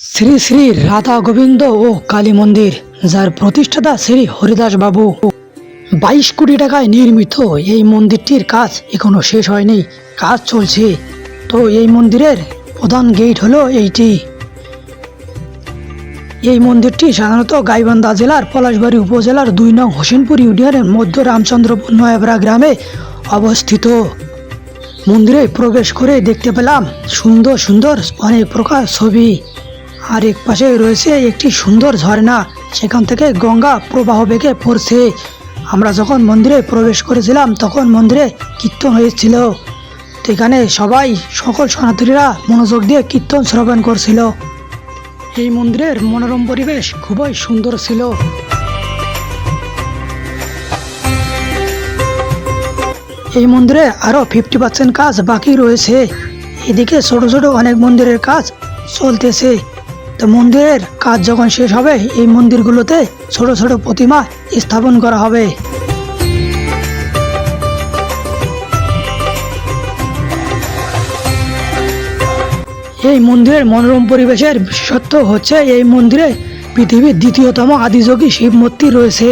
শ্রী শ্রী রাধা গোবিন্দ ও কালী মন্দির, যার প্রতিষ্ঠাতা শ্রী হরিদাস বাবু। বাইশ কোটি টাকায় নির্মিত এই মন্দিরটির কাজ এখনও শেষ হয়নি, কাজ চলছে। তো এই মন্দিরের প্রধান গেট হলো এইটি। এই মন্দিরটি সাধারণত গাইবান্ধা জেলার পলাশবাড়ি উপজেলার দুই নং হোসেনপুর ইউনিয়নের মধ্য রামচন্দ্রপুর নয়াবরা গ্রামে অবস্থিত। মন্দিরে প্রবেশ করে দেখতে পেলাম সুন্দর সুন্দর অনেক প্রকার ছবি। আর এক পাশে রয়েছে একটি সুন্দর ঝর্ণা। সেখান থেকে গঙ্গা প্রবাহ বেগে পড়ছে। আমরা যখন মন্দিরে প্রবেশ করেছিলাম, তখন মন্দিরে কীর্তন হয়েছিল। তো এখানে সবাই, সকল সনাতনীরা মনোযোগ দিয়ে কীর্তন শ্রবণ করছিল। এই মন্দিরের মনোরম পরিবেশ খুবই সুন্দর ছিল। এই মন্দিরে আরও ফিফটি পার্সেন্ট কাজ বাকি রয়েছে। এদিকে ছোট ছোট অনেক মন্দিরের কাজ চলতেছে। তো মন্দিরের কাজ যখন শেষ হবে, এই মন্দিরগুলোতে ছোট ছোট প্রতিমা স্থাপন করা হবে। এই মন্দিরের মনোরম পরিবেশের বিশেষত্ব হচ্ছে, এই মন্দিরে পৃথিবীর দ্বিতীয়তম আদিযোগী শিব মূর্তি রয়েছে।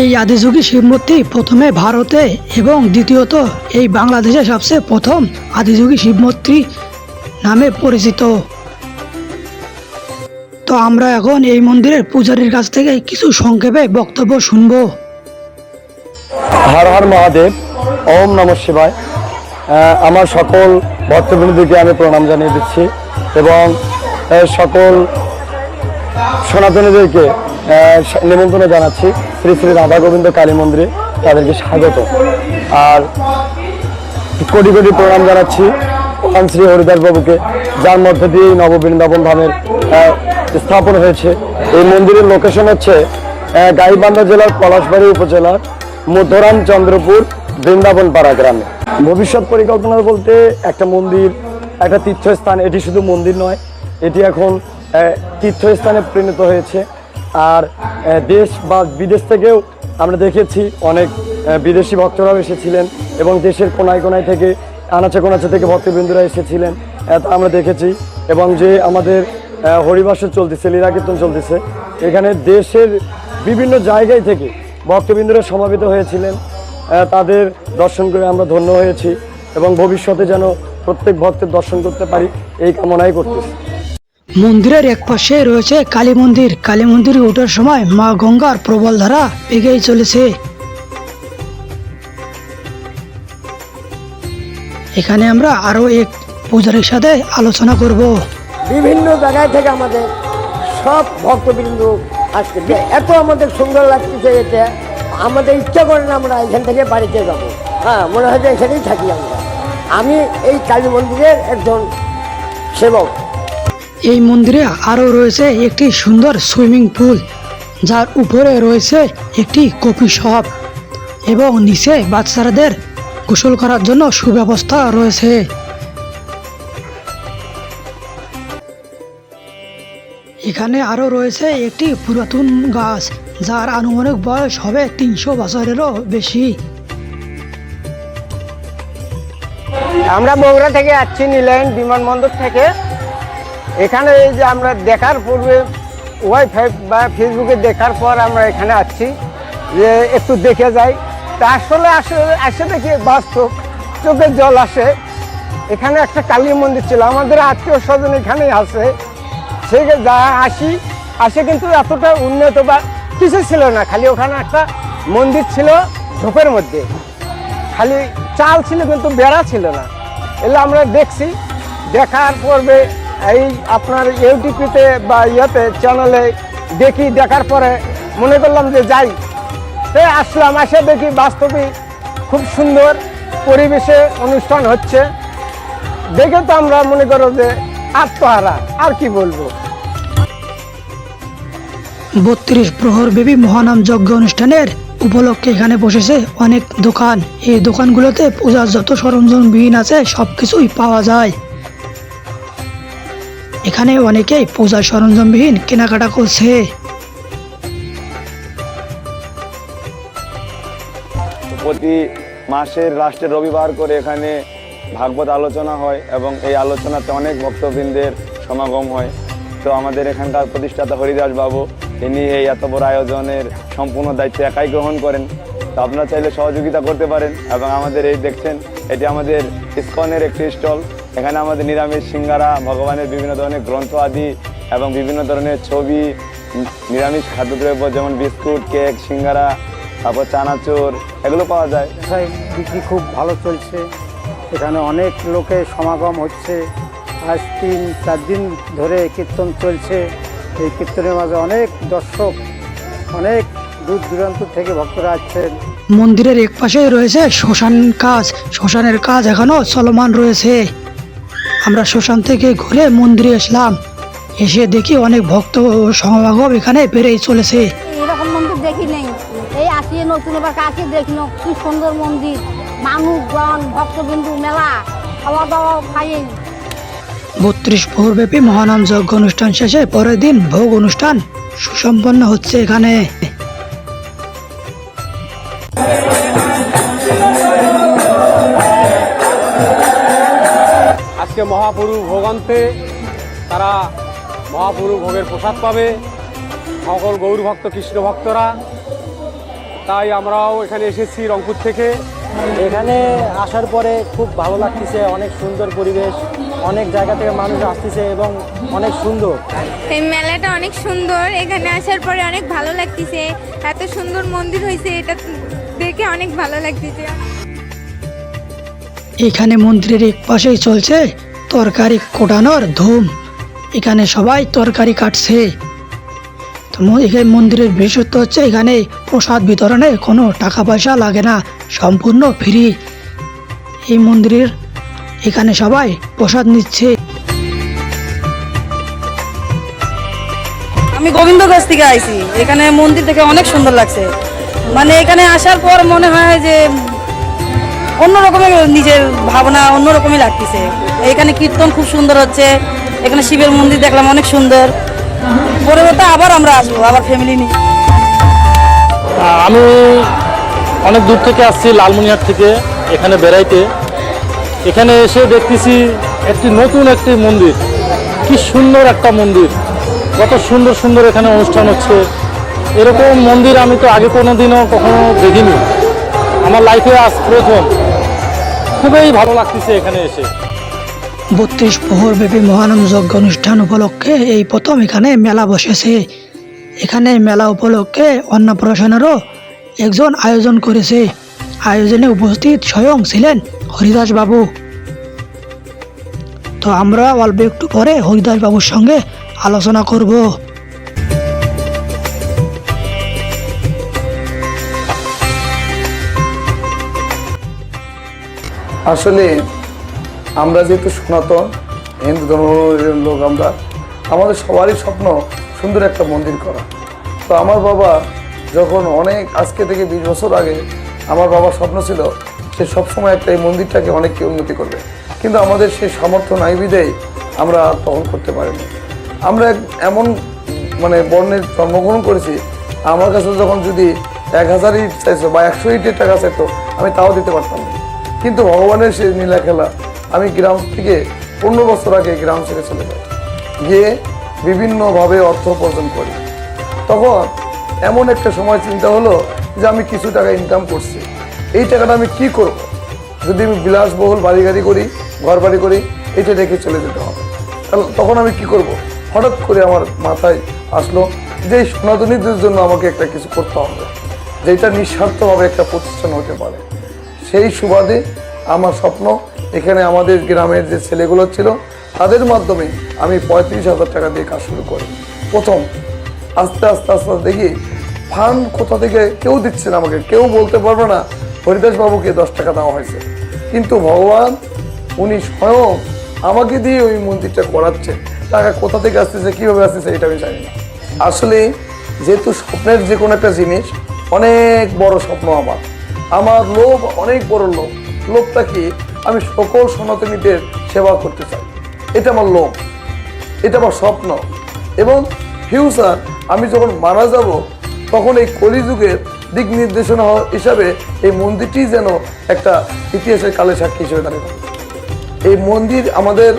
এই আদিযোগী শিব মূর্তি প্রথমে ভারতে এবং দ্বিতীয়ত এই বাংলাদেশে সবচেয়ে প্রথম আদিযোগী শিব মূর্তি নামে পরিচিত। তো আমরা এখন এই মন্দিরের পূজারীর কাছ থেকে কিছু সংক্ষেপে বক্তব্য শুনব। হর হর মহাদেব, ওম নম শিবায়। আমার সকল ভক্তবৃন্দকে আমি প্রণাম জানিয়ে দিচ্ছি এবং সকল সনাতনীদেরকে নিমন্ত্রণ জানাচ্ছি। শ্রী শ্রী রাধা গোবিন্দ কালী মন্দিরে তাদেরকে স্বাগত। আর কোটি কোটি প্রণাম জানাচ্ছি। শ্রী হরিদাস বাবুকে। যার মধ্যে দিয়ে নববৃন্দাবন ধামের স্থাপন হয়েছে। এই মন্দিরের লোকেশন হচ্ছে গাইবান্ধা জেলার পলাশবাড়ি উপজেলার মধ্যরাম চন্দ্রপুর বৃন্দাবন পাড়া গ্রামে। ভবিষ্যৎ পরিকল্পনা বলতে একটা মন্দির, একটা তীর্থস্থান, এটি শুধু মন্দির নয়, এটি এখন তীর্থস্থানে পরিণত হয়েছে। আর দেশ বা বিদেশ থেকেও আমরা দেখেছি অনেক বিদেশি ভক্তরাও এসেছিলেন এবং দেশের কোনায় কোনায় থেকে, আনাচে কোনাচে থেকে ভক্তবৃন্দুরা এসেছিলেন। আমরা দেখেছি এবং যে আমাদের আহ, চলতেছে লীলা কীর্তন চলতেছে। এখানে দেশের বিভিন্ন জায়গায় থেকে ভক্তবৃন্দুরা সমাবেত হয়েছিলেন। তাদের দর্শন করে আমরা ধন্য হয়েছি এবং ভবিষ্যতে যেন প্রত্যেক ভক্তের দর্শন করতে পারি এই কামনাই করতেছি। মন্দিরের এক পাশে রয়েছে কালী মন্দির। কালী মন্দিরে ওঠার সময় মা গঙ্গার প্রবল ধারা এগিয়ে চলেছে। এখানে আমরা আরও এক পূজারীর সাথে আলোচনা করব। বিভিন্ন জায়গায় থেকে আমাদের সব ভক্তবৃন্দ যে এত আমাদের সুন্দর লাগতেছে এটা আমাদের ইচ্ছা করে না আমরা এখান থেকে বাড়িতে যাব। হ্যাঁ মনে হয় যে এখানেই থাকি আমরা। আমি এই কালী মন্দিরের একজন সেবক। এই মন্দিরে আরও রয়েছে একটি সুন্দর সুইমিং পুল, যার উপরে রয়েছে একটি কফি শপ এবং নিচে বাচ্চাদের গোসল করার জন্য সুব্যবস্থা রয়েছে। এখানে আরও রয়েছে একটি পুরাতন গাছ, যার আনুমানিক বয়স হবে তিনশো বছরেরও বেশি। আমরা বগুড়া থেকে আসছি নীলায়ন বিমানবন্দর থেকে। এখানে এই যে আমরা দেখার পূর্বে ওয়াইফাই বা ফেসবুকে দেখার পর আমরা এখানে আসছি, যে একটু দেখে যাই। তা আসলে আসে আসে দেখি বাস্তব চোখের জল আসে। এখানে একটা কালী মন্দির ছিল, আমাদের আত্মীয় স্বজন এখানেই আছে। সেই যা আসি, আসে কিন্তু এতটা উন্নত বা কিছু ছিল না। খালি ওখানে একটা মন্দির ছিল ঝোপের মধ্যে। খালি চাল ছিল কিন্তু বেড়া ছিল না। এগুলো আমরা দেখছি। দেখার পর্বে এই আপনার ইউটিউবিতে বা ইয়েতে চ্যানেলে দেখি, দেখার পরে মনে করলাম যে যাই। তো আসলাম, আসে দেখি বাস্তবে খুব সুন্দর পরিবেশে অনুষ্ঠান হচ্ছে। দেখে তো আমরা মনে করো যে আত্মহারা। আর কি বলব? বত্রিশ প্রহর বেবী মহানাম যজ্ঞ অনুষ্ঠানের উপলক্ষে এখানে বসেছে অনেক দোকান। এই দোকানগুলোতে পূজার যত সরঞ্জাম বিহীন আছে সব কিছুই পাওয়া যায়। এখানে অনেকেই পূজার সরঞ্জামবিহীন কেনাকাটা করছে। প্রতি মাসের লাস্টের রবিবার করে এখানে ভাগবত আলোচনা হয় এবং এই আলোচনাতে অনেক ভক্তবৃন্দের সমাগম হয়। তো আমাদের এখানকার প্রতিষ্ঠাতা হরিদাস বাবু ইনি এই এত বড় আয়োজনের সম্পূর্ণ দায়িত্ব একাই গ্রহণ করেন। তো আপনারা চাইলে সহযোগিতা করতে পারেন এবং আমাদের এই দেখছেন, এটি আমাদের ইস্কনের একটি স্টল। এখানে আমাদের নিরামিষ সিঙ্গারা, ভগবানের বিভিন্ন ধরনের গ্রন্থ আদি এবং বিভিন্ন ধরনের ছবি, নিরামিষ খাদ্যদ্রব্য যেমন বিস্কুট, কেক, সিঙ্গারা, তারপর চানাচুর, এগুলো পাওয়া যায়। বিক্রি খুব ভালো চলছে। এখানে অনেক লোকের সমাগম হচ্ছে। আজ তিন, চার দিন ধরে কীর্তন চলছে। এই কীর্তনের মাঝে অনেক দর্শক অনেক দূর দূরান্ত থেকে ভক্তরা আসছেন। মন্দিরের এক পাশেই রয়েছে শ্মশান কাজ। শ্মশানের কাজ এখনও চলমান রয়েছে। আমরা শ্মশান থেকে ঘুরে মন্দিরে আসলাম এসে দেখি অনেক ভক্ত সমাগম এখানে বেড়েই চলেছে। এরকম মন্দির দেখি নেই। এই আসিয়ে নতুন এবার কাছে দেখল কি সুন্দর মন্দির। মানুষজন ভক্তবিন্দু মেলা খাওয়া দাওয়া খাই বত্রিশ প্রহরব্যাপী মহানাম যজ্ঞ অনুষ্ঠান শেষে পরের দিন ভোগ অনুষ্ঠান সুসম্পন্ন হচ্ছে এখানে। আজকে মহাপুরু ভোগান্তে তারা মহাপুরু ভোগের প্রসাদ পাবে। সকল গৌর ভক্ত কৃষ্ণ ভক্তরা। তাই আমরাও এখানে এসেছি রংপুর থেকে। এখানে আসার পরে খুব ভালো লাগতেছে অনেক সুন্দর পরিবেশ। অনেক জায়গা থেকে মানুষ আসতেছে এবং অনেক সুন্দর। এই মেলাটা অনেক সুন্দর এখানে আসার পরে অনেক ভালো লাগতেছে। এত সুন্দর মন্দির হয়েছে এটা দেখে অনেক ভালো লাগতেছে। এখানে মন্দিরের এক পাশেই চলছে তরকারি কোটানোর ধুম। এখানে সবাই তরকারি কাটছে। তো এখানে মন্দিরের বিশেষত্ব হচ্ছে এখানে প্রসাদ বিতরণে কোনো টাকা পয়সা লাগে না সম্পূর্ণ ফ্রি। এই মন্দিরের এখানে সবাই প্রসাদ নিচ্ছে। আমি গোবিন্দ গোবিন্দগঞ্জ থেকে আইছি। এখানে মন্দির থেকে অনেক সুন্দর লাগছে। মানে এখানে আসার পর মনে হয় যে অন্য রকমের নিজের ভাবনা অন্যরকমই লাগতেছে। এখানে কীর্তন খুব সুন্দর হচ্ছে। এখানে শিবের মন্দির দেখলাম অনেক সুন্দর। পরবর্তী আবার আমরা আসব আবার ফ্যামিলি নিয়ে। আমি অনেক দূর থেকে আসছি লালমনিহাট থেকে এখানে বেড়াইতে। এখানে এসে দেখতেছি একটি নতুন একটি মন্দির। কি সুন্দর একটা মন্দির। কত সুন্দর সুন্দর এখানে অনুষ্ঠান হচ্ছে। এরকম মন্দির আমি তো আগে কোনো দিনও কখনো দেখিনি। আমার লাইফে আজ প্রথম। খুবই ভালো লাগতেছে এখানে এসে। বত্রিশ প্রহরব্যাপী মহানাম যজ্ঞ অনুষ্ঠান উপলক্ষে এই প্রথম এখানে মেলা বসেছে। এখানে মেলা উপলক্ষে অন্নপ্রাশনেরও একজন আয়োজন করেছে। আয়োজনে উপস্থিত স্বয়ং ছিলেন হরিদাস বাবু তো আমরা অল্প একটু পরে হরিদাস বাবুর সঙ্গে আলোচনা করব। আসলে আমরা যেহেতু সনাতন, হিন্দু ধর্মের লোক আমরা, আমাদের সবারই স্বপ্ন সুন্দর একটা মন্দির করা। তো আমার বাবা যখন অনেক আজকে থেকে বিশ বছর আগে আমার বাবার স্বপ্ন ছিল সে সবসময় একটা এই মন্দিরটাকে অনেককে উন্নতি করবে। কিন্তু আমাদের সেই সামর্থ্য নাই বিদেই আমরা তখন করতে পারিনি। আমরা এমন মানে বর্ণের জন্মগ্রহণ করেছি, আমার কাছে যখন যদি এক হাজার ইট চাইছো বা একশো ইটের টাকা চাইতো, আমি তাও দিতে পারতাম না। কিন্তু ভগবানের সেই নীলা খেলা আমি গ্রাম থেকে পনেরো বছর আগে গ্রাম ছেড়ে চলে যাই। গিয়ে বিভিন্নভাবে অর্থ উপার্জন করি। তখন এমন একটা সময় চিন্তা হলো যে আমি কিছু টাকা ইনকাম করছি। এই টাকাটা আমি কি করব? যদি আমি বিলাসবহুল বাড়ি গাড়ি করি ঘর বাড়ি করি, এটা রেখে চলে যেতে হবে। তাহলে তখন আমি কি করব? হঠাৎ করে আমার মাথায় আসলো যে সনাতনীদের জন্য আমাকে একটা কিছু করতে হবে, যেটা নিঃস্বার্থভাবে একটা প্রতিষ্ঠান হতে পারে। সেই সুবাদে আমার স্বপ্ন এখানে আমাদের গ্রামের যে ছেলেগুলো ছিল, তাদের মাধ্যমে আমি পঁয়ত্রিশ হাজার টাকা দিয়ে কাজ শুরু করি। প্রথম আস্তে আস্তে আস্তে দেখি ফান্ড কোথা থেকে? কেউ দিচ্ছে না আমাকে, কেউ বলতে পারবে না, হরিদাস বাবুকে দশ টাকা দেওয়া হয়েছে। কিন্তু ভগবান, উনি স্বয়ং আমাকে দিয়ে ওই মন্দিরটা করাচ্ছে টাকা কোথা থেকে আসতেছে, কীভাবে আসতেছে, এটা আমি জানি না। আসলে, যেহেতু স্বপ্নের যে কোনো একটা জিনিস, অনেক বড় স্বপ্ন আমার। আমার লোভ অনেক বড় লোভ। লোভটা কি? আমি সকল সনাতনীদের সেবা করতে চাই। এটা আমার লোভ। এটা আমার স্বপ্ন। এবং ফিউচার আমি যখন মারা যাব তখন এই কলিযুগের দিক নির্দেশনা হিসাবে এই মন্দিরটি যেন একটা ইতিহাসের কালে সাক্ষী হিসেবে দাঁড়িয়ে থাকে। এই মন্দির আমাদের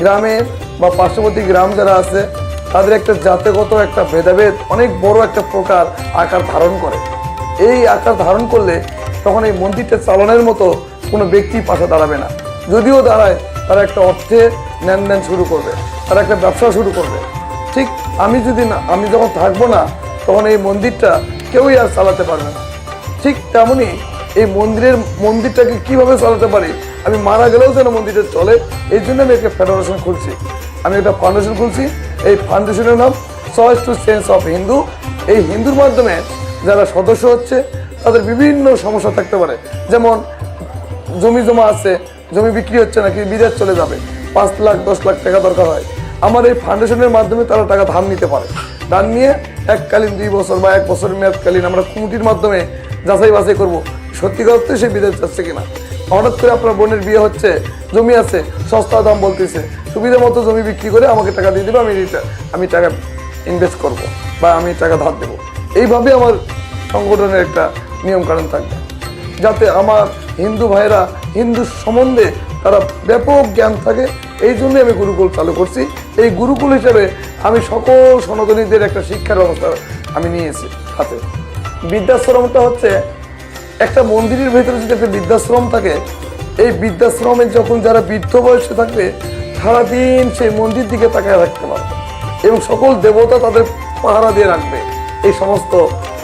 গ্রামে বা পার্শ্ববর্তী গ্রাম যারা আছে, তাদের একটা জাতিগত একটা ভেদাভেদ, অনেক বড় একটা প্রকার আকার ধারণ করে। এই আকার ধারণ করলে তখন এই মন্দিরটা চালানোর মতো কোনো ব্যক্তি পাশে দাঁড়াবে না। যদিও দাঁড়ায়, তারা একটা অর্থে নেন শুরু করবে, তারা একটা ব্যবসা শুরু করবে। ঠিক আমি যদি না, আমি যখন থাকব না তখন এই মন্দিরটা কেউই আর চালাতে পারবে না। ঠিক তেমনই এই মন্দিরের মন্দিরটাকে কীভাবে চালাতে পারি? আমি মারা গেলেও যেন মন্দিরটা চলে, এই জন্য আমি একটা ফেডারেশন খুলছি। আমি একটা ফাউন্ডেশন খুলছি, এই ফাউন্ডেশনের নাম choice to sense of Hindu এই হিন্দুর মাধ্যমে যারা সদস্য হচ্ছে, তাদের বিভিন্ন সমস্যা থাকতে পারে। যেমন, জমি জমা আছে, জমি বিক্রি হচ্ছে নাকি বিদেশ চলে যাবে, পাঁচ লাখ, দশ লাখ টাকা দরকার হয়। আমার এই ফাউন্ডেশনের মাধ্যমে তারা টাকা ধার নিতে পারে। ধার নিয়ে এককালীন দুই বছর বা এক বছরের মেয়াদকালীন আমরা কমিটির মাধ্যমে যাচাই বাছাই করব। সত্যিকার অর্থে সে বিদেশ যাচ্ছে কিনা? হঠাৎ করে আপনার বোনের বিয়ে হচ্ছে, জমি আছে, সস্তা দাম বলতেছে। সুবিধা মতো জমি বিক্রি করে আমাকে টাকা দিয়ে দেবে, আমি আমি টাকা ইনভেস্ট করব বা আমি টাকা ধার দেবো। এইভাবে আমার সংগঠনের একটা নিয়ম কানুন থাকবে। যাতে আমার হিন্দু ভাইরা হিন্দু সম্বন্ধে তারা ব্যাপক জ্ঞান থাকে, এই জন্যই আমি গুরুকুল চালু করছি। এই গুরুকুল হিসেবে আমি সকল সনাতনীদের একটা শিক্ষার ব্যবস্থা আমি নিয়েছি হাতে। বৃদ্ধাশ্রমটা হচ্ছে একটা মন্দিরের ভেতরে যদি একটা বৃদ্ধাশ্রম থাকে, এই বৃদ্ধাশ্রমে যখন যারা বৃদ্ধ বয়সে থাকবে, সারাদিন সেই মন্দির দিকে তাকায় রাখতে পারবে এবং সকল দেবতা তাদের পাহারা দিয়ে রাখবে এই সমস্ত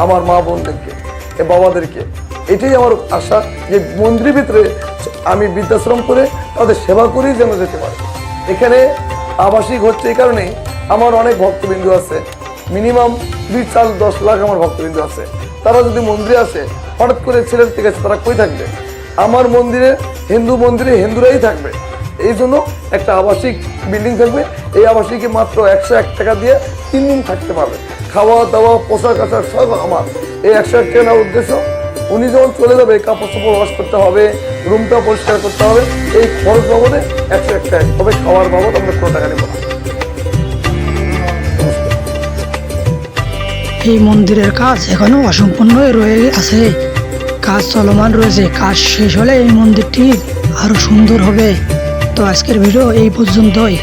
আমার মা বোনদেরকে, এ বাবাদেরকে। এটাই আমার আশা যে মন্দিরের ভিতরে আমি বৃদ্ধাশ্রম করে তাদের সেবা করেই যেন যেতে পারে। এখানে আবাসিক হচ্ছে এই কারণে আমার অনেক ভক্তবিন্দু আছে। মিনিমাম দুই চার দশ লাখ আমার ভক্তবিন্দু আছে। তারা যদি মন্দিরে আসে, হঠাৎ করে ছেলের থেকে তারা কই থাকবে? আমার মন্দিরে হিন্দু মন্দিরে হিন্দুরাই থাকবে। এই জন্য একটা আবাসিক বিল্ডিং থাকবে। এই আবাসিকে মাত্র একশো এক টাকা দিয়ে তিন দিন থাকতে পারবে। খাওয়া দাওয়া পোশাক আশাক সব আমার। এই একশো এক টাকা উদ্দেশ্য উনি যখন চলে যাবে, কাপড় চোপড় ওয়াশ করতে হবে রুমটা পরিষ্কার করতে হবে, এই খরচ বাবদে একশো এক। টাকা তবে খাওয়ার বাবদ আমরা কোনো টাকা নেব এই মন্দিরের কাজ এখনও অসম্পূর্ণই রয়ে আছে। কাজ চলমান রয়েছে। কাজ শেষ হলে এই মন্দিরটি আরও সুন্দর হবে। তো আজকের ভিডিও এই পর্যন্তই।